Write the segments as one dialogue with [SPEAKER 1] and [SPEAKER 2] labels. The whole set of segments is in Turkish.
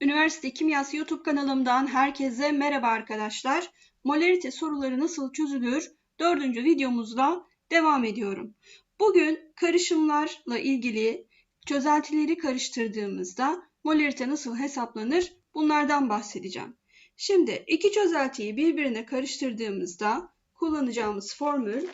[SPEAKER 1] Üniversite Kimyası YouTube kanalımdan herkese merhaba arkadaşlar. Molarite soruları nasıl çözülür? Dördüncü videomuzla devam ediyorum. Bugün karışımlarla ilgili çözeltileri karıştırdığımızda molarite nasıl hesaplanır? Bunlardan bahsedeceğim. Şimdi iki çözeltiyi birbirine karıştırdığımızda kullanacağımız formül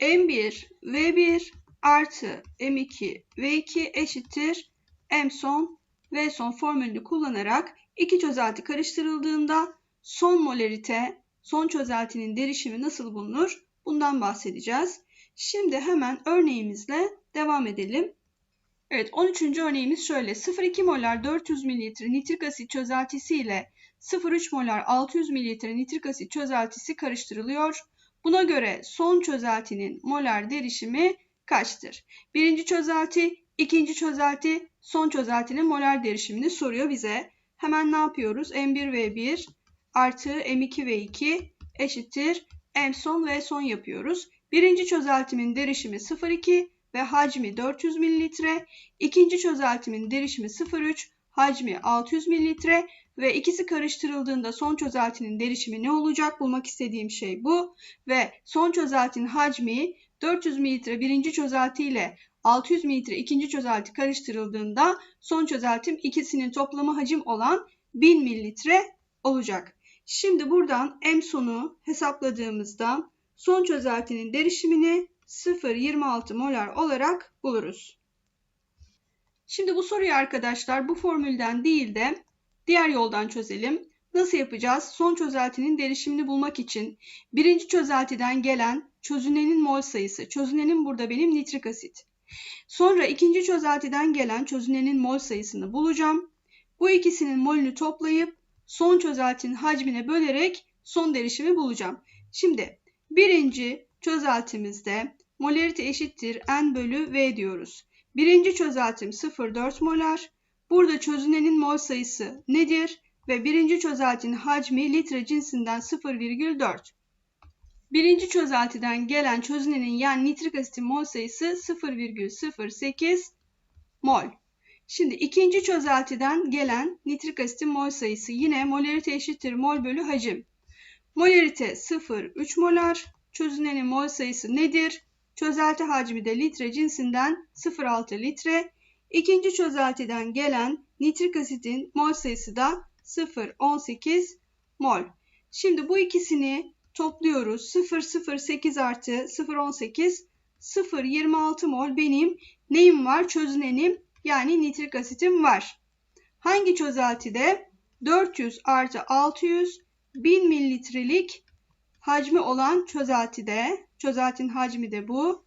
[SPEAKER 1] M1 V1 artı M2 V2 eşittir M son ve son formülünü kullanarak iki çözelti karıştırıldığında son molarite, son çözeltinin derişimi nasıl bulunur? Bundan bahsedeceğiz. Şimdi hemen örneğimizle devam edelim. Evet 13. örneğimiz şöyle 0,2 molar 400 ml nitrik asit çözeltisi ile 0,3 molar 600 ml nitrik asit çözeltisi karıştırılıyor. Buna göre son çözeltinin molar derişimi kaçtır? Birinci çözelti, ikinci çözelti, son çözeltinin molar derişimini soruyor bize. Hemen ne yapıyoruz? M1V1 artı M2V2 eşittir M son ve son yapıyoruz. Birinci çözeltimin derişimi 0,2 ve hacmi 400 ml. İkinci çözeltimin derişimi 0,3, hacmi 600 ml ve ikisi karıştırıldığında son çözeltinin derişimi ne olacak? Bulmak istediğim şey bu. Ve son çözeltinin hacmi 400 ml birinci çözelti ile 600 ml ikinci çözelti karıştırıldığında son çözeltim ikisinin toplamı hacim olan 1000 mililitre olacak. Şimdi buradan M sonu hesapladığımızda son çözeltinin derişimini 0,26 molar olarak buluruz. Şimdi bu soruyu arkadaşlar bu formülden değil de diğer yoldan çözelim. Nasıl yapacağız? Son çözeltinin derişimini bulmak için birinci çözeltiden gelen çözünenin mol sayısı. Çözünenin burada benim nitrik asit. Sonra ikinci çözeltiden gelen çözünenin mol sayısını bulacağım. Bu ikisinin molünü toplayıp son çözeltinin hacmine bölerek son derişimi bulacağım. Şimdi birinci çözeltimizde molarite eşittir n bölü v diyoruz. Birinci çözeltim 0,4 molar. Burada çözünenin mol sayısı nedir? Ve birinci çözeltinin hacmi litre cinsinden 0,4. Birinci çözeltiden gelen çözünenin yani nitrik asitin mol sayısı 0,08 mol. Şimdi ikinci çözeltiden gelen nitrik asitin mol sayısı yine molarite eşittir mol bölü hacim. Molarite 0,3 molar. Çözünenin mol sayısı nedir? Çözelti hacmi de litre cinsinden 0,6 litre. İkinci çözeltiden gelen nitrik asitin mol sayısı da 0,18 mol. Şimdi bu ikisini topluyoruz. 0,08 artı 0,18 0,26 mol benim neyim var? Çözünenim yani nitrik asitim var. Hangi çözeltide? 400 artı 600 1000 mililitrelik hacmi olan çözeltide. Çözeltinin hacmi de bu.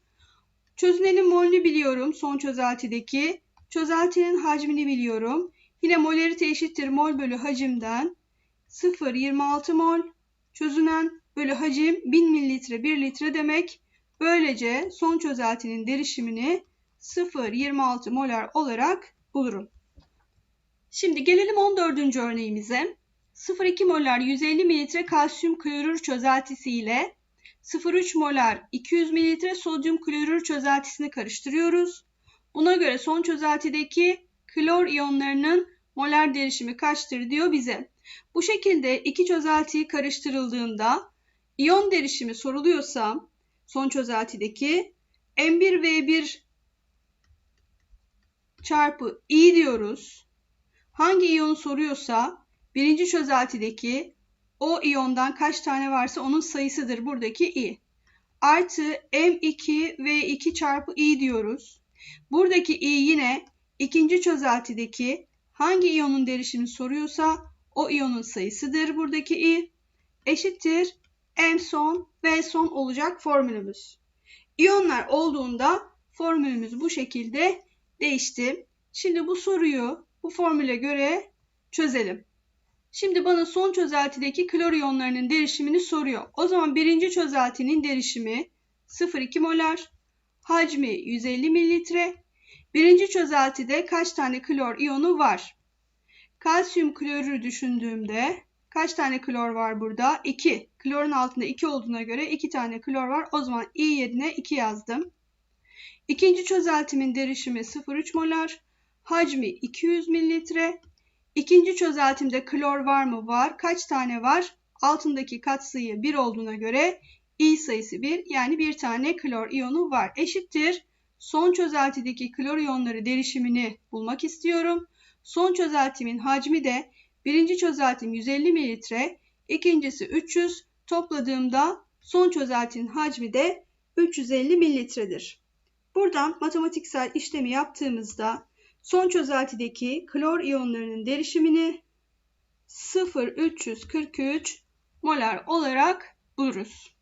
[SPEAKER 1] Çözünenin molünü biliyorum son çözeltideki. Çözeltinin hacmini biliyorum. Yine molarite eşittir mol bölü hacimden 0,26 mol. Çözünen bölü hacim 1000 mililitre 1 litre demek. Böylece son çözeltinin derişimini 0,26 molar olarak bulurum. Şimdi gelelim 14. örneğimize. 0,2 molar 150 mililitre kalsiyum klorür çözeltisi ile 0,3 molar 200 mililitre sodyum klorür çözeltisini karıştırıyoruz. Buna göre son çözeltideki klor iyonlarının molar derişimi kaçtır diyor bize. Bu şekilde iki çözeltiyi karıştırıldığında iyon derişimi soruluyorsa son çözeltideki M1V1 çarpı I diyoruz. Hangi iyonu soruyorsa birinci çözeltideki o iyondan kaç tane varsa onun sayısıdır buradaki I. Artı M2V2 çarpı I diyoruz. Buradaki I yine ikinci çözeltideki hangi iyonun derişimi soruyorsa o iyonun sayısıdır buradaki I. Eşittir M son V son olacak formülümüz. İyonlar olduğunda formülümüz bu şekilde değişti. Şimdi bu soruyu bu formüle göre çözelim. Şimdi bana son çözeltideki klor iyonlarının derişimini soruyor. O zaman birinci çözeltinin derişimi 0,2 molar, hacmi 150 mililitre. Birinci çözeltide kaç tane klor iyonu var? Kalsiyum klorürü düşündüğümde kaç tane klor var burada? 2. Klorun altında 2 olduğuna göre 2 tane klor var. O zaman I yerine 2 yazdım. İkinci çözeltimin derişimi 0,3 molar. Hacmi 200 mililitre. İkinci çözeltimde klor var mı? Var. Kaç tane var? Altındaki katsayı 1 olduğuna göre i sayısı 1 yani bir tane klor iyonu var. Eşittir. Son çözeltideki klor iyonları derişimini bulmak istiyorum. Son çözeltimin hacmi de birinci çözeltim 150 mililitre, ikincisi 300. Topladığımda son çözeltinin hacmi de 350 mililitredir. Buradan matematiksel işlemi yaptığımızda son çözeltideki klor iyonlarının derişimini 0,343 molar olarak buluruz.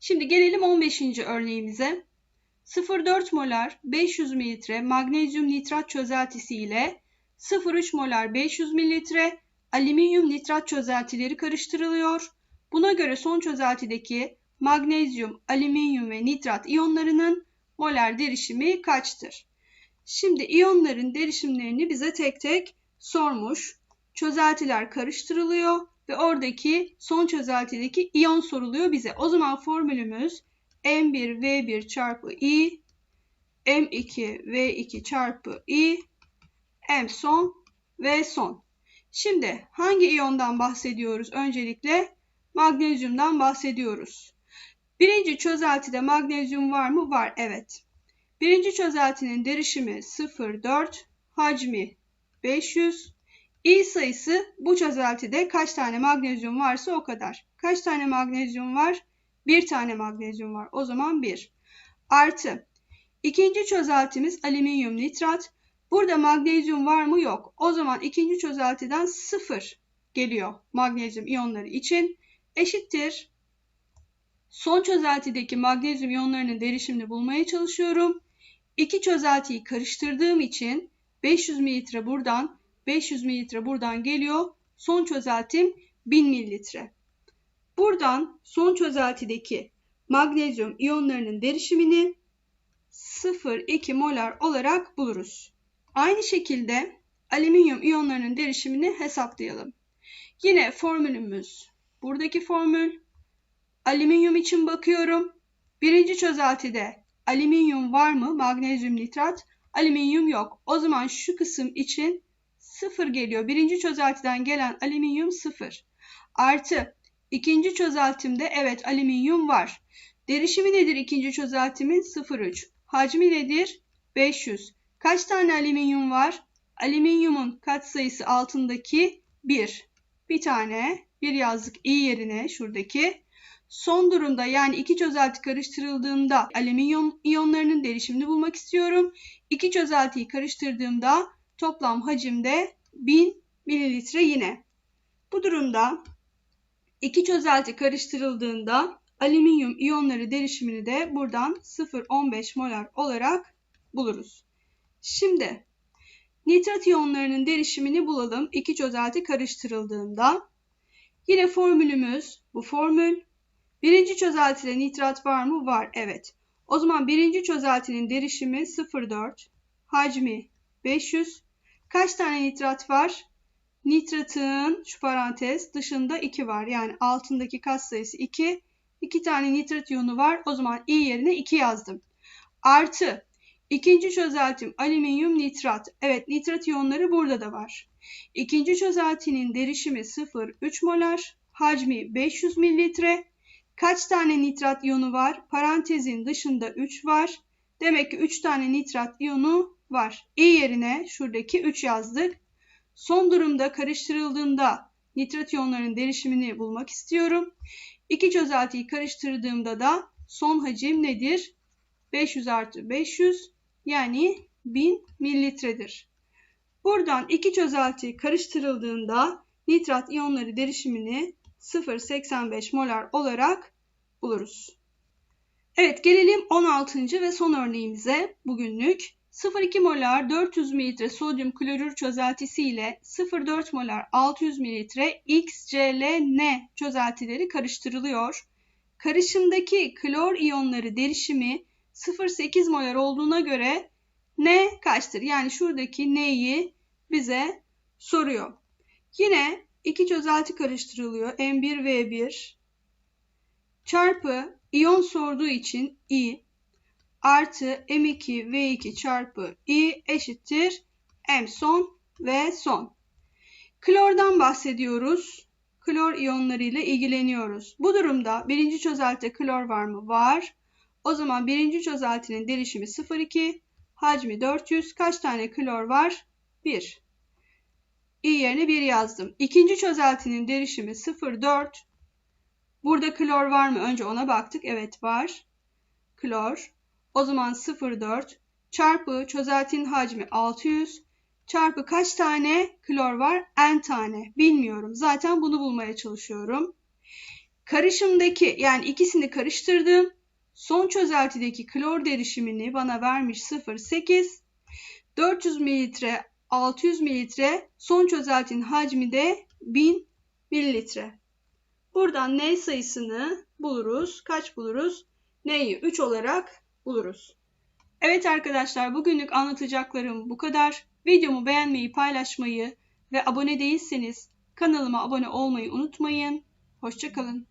[SPEAKER 1] Şimdi gelelim 15. örneğimize. 0,4 molar 500 mililitre magnezyum nitrat çözeltisi ile 0,3 molar 500 mililitre alüminyum nitrat çözeltileri karıştırılıyor. Buna göre son çözeltideki magnezyum, alüminyum ve nitrat iyonlarının molar derişimi kaçtır? Şimdi iyonların derişimlerini bize tek tek sormuş. Çözeltiler karıştırılıyor ve oradaki son çözeltideki iyon soruluyor bize. O zaman formülümüz M1V1 çarpı I, M2V2 çarpı I, M son V son. Şimdi hangi iyondan bahsediyoruz? Öncelikle magnezyumdan bahsediyoruz. Birinci çözeltide magnezyum var mı? Var. Evet. Birinci çözeltinin derişimi 0,4, hacmi 500. İ sayısı bu çözeltide kaç tane magnezyum varsa o kadar. Kaç tane magnezyum var? Bir tane magnezyum var. O zaman 1. Artı. İkinci çözeltimiz alüminyum nitrat. Burada magnezyum var mı? Yok. O zaman ikinci çözeltiden 0 geliyor magnezyum iyonları için. Eşittir. Son çözeltideki magnezyum iyonlarının derişimini bulmaya çalışıyorum. İki çözeltiyi karıştırdığım için 500 mililitre buradan, 500 mililitre buradan geliyor. Son çözeltim 1000 mililitre. Buradan son çözeltideki magnezyum iyonlarının derişimini 0,2 molar olarak buluruz. Aynı şekilde alüminyum iyonlarının derişimini hesaplayalım. Yine formülümüz buradaki formül. Alüminyum için bakıyorum. Birinci çözeltide alüminyum var mı? Magnezyum nitrat. Alüminyum yok. O zaman şu kısım için 0 geliyor. Birinci çözeltiden gelen alüminyum 0. Artı ikinci çözeltimde evet alüminyum var. Derişimi nedir ikinci çözeltimin? 0,3. Hacmi nedir? 500. Kaç tane alüminyum var? Alüminyumun katsayısı altındaki 1. Bir tane bir yazdık i yerine şuradaki. Son durumda yani iki çözelti karıştırıldığında alüminyum iyonlarının derişimini bulmak istiyorum. İki çözeltiyi karıştırdığımda toplam hacimde 1000 mililitre yine. Bu durumda iki çözelti karıştırıldığında alüminyum iyonları derişimini de buradan 0,15 molar olarak buluruz. Şimdi nitrat iyonlarının derişimini bulalım. İki çözelti karıştırıldığında. Yine formülümüz bu formül. Birinci çözeltide nitrat var mı? Var. Evet. O zaman birinci çözeltinin derişimi 0,4. Hacmi 500. Kaç tane nitrat var? Nitratın şu parantez dışında 2 var. Yani altındaki kat sayısı 2. 2 tane nitrat iyonu var. O zaman i yerine 2 yazdım. Artı İkinci çözeltim alüminyum nitrat. Evet nitrat iyonları burada da var. İkinci çözeltinin derişimi 0,3 molar. Hacmi 500 mililitre. Kaç tane nitrat iyonu var? Parantezin dışında 3 var. Demek ki 3 tane nitrat iyonu var. İ yerine şuradaki 3 yazdık. Son durumda karıştırıldığında nitrat iyonlarının derişimini bulmak istiyorum. İki çözeltiyi karıştırdığımda da son hacim nedir? 500 artı 500 yani 1000 mililitredir. Buradan iki çözelti karıştırıldığında nitrat iyonları derişimini 0,85 molar olarak buluruz. Evet gelelim 16. ve son örneğimize bugünlük. 0,2 molar 400 mililitre sodyum klorür çözeltisi ile 0,4 molar 600 mililitre XClN çözeltileri karıştırılıyor. Karışımdaki klor iyonları derişimi 0,8 molar olduğuna göre N kaçtır? Yani şuradaki N'yi bize soruyor. Yine iki çözelti karıştırılıyor. M1V1 çarpı iyon sorduğu için I artı M2V2 çarpı I eşittir M son ve son. Klordan bahsediyoruz. Klor iyonlarıyla ilgileniyoruz. Bu durumda birinci çözeltide klor var mı? Var. O zaman birinci çözeltinin derişimi 0,2, hacmi 400. Kaç tane klor var? 1. i yerine 1 yazdım. İkinci çözeltinin derişimi 0,4. Burada klor var mı? Önce ona baktık. Evet var. Klor. O zaman 0,4 çarpı çözeltinin hacmi 600 çarpı kaç tane klor var? N tane. Bilmiyorum. Zaten bunu bulmaya çalışıyorum. Karışımdaki yani ikisini karıştırdım. Son çözeltideki klor derişimini bana vermiş 0,8. 400 mililitre 600 mililitre son çözeltinin hacmi de 1000 mililitre. Buradan N sayısını buluruz. Kaç buluruz? N'yi 3 olarak buluruz. Evet arkadaşlar bugünlük anlatacaklarım bu kadar. Videomu beğenmeyi, paylaşmayı ve abone değilseniz kanalıma abone olmayı unutmayın. Hoşçakalın.